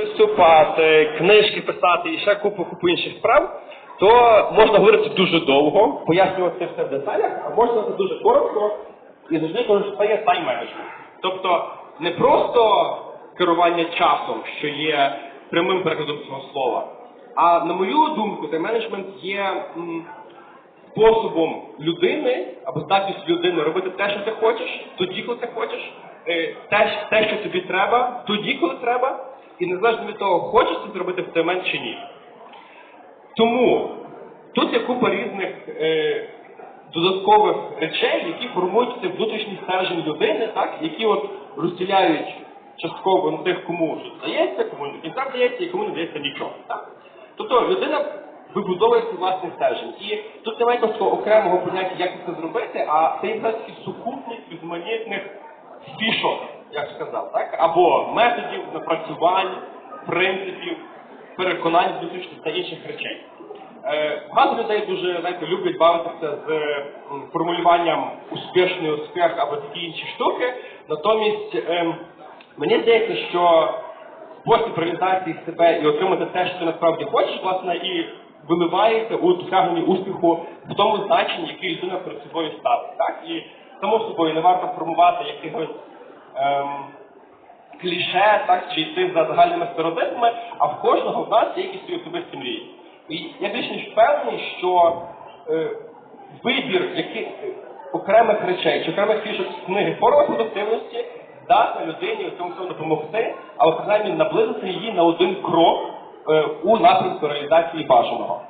виступати, книжки писати і ще купу купу інших справ, то можна говорити дуже довго, пояснювати все в деталях, а можна це дуже коротко і завжди кажу, що це є тайм-менеджмент. Тобто не просто керування часом, що є прямим перекладом цього слова, а на мою думку, тайм-менеджмент є м, способом людини або здатністю людини робити те, що ти хочеш, тоді, коли ти хочеш, е, те, що тобі треба, тоді, коли треба, і незалежно від того, хочеш ти зробити в той момент чи ні. Тому тут є купа різних е, додаткових речей, які формують цей внутрішній стержень людини, так, які от розділяють частково на тих, кому здається, кому не кінця вдається і кому не дається нічого. Так? Тобто людина вибудовує свій власний стержень. І тут немає такого окремого поняття, як це зробити, а це є сукупність різноманітних фішок, як сказав, так? або методів, напрацювань, принципів, переконань внутрішніх та інших речей. Е, Багато людей дуже знаєте, люблять бавитися з формулюванням успішний успіх або такі інші штуки. Натомість ем, мені здається, що спосіб реалізації себе і отримати те, що ти насправді хочеш, власне, і виливається у досягненні успіху в тому значенні, яке людина перед собою ставить. Так? І само собою не варто формувати якихось ем, кліше, так, чи йти за загальними стереотипами, а в кожного в нас є якісь свої особисті мрії. І я більш ніж впевнений, що е, вибір яких е, окремих речей чи окремих фішок з книги форма продуктивності здатна людині у цьому всьому допомогти, але принаймні наблизити її на один крок е, у напрямку реалізації бажаного.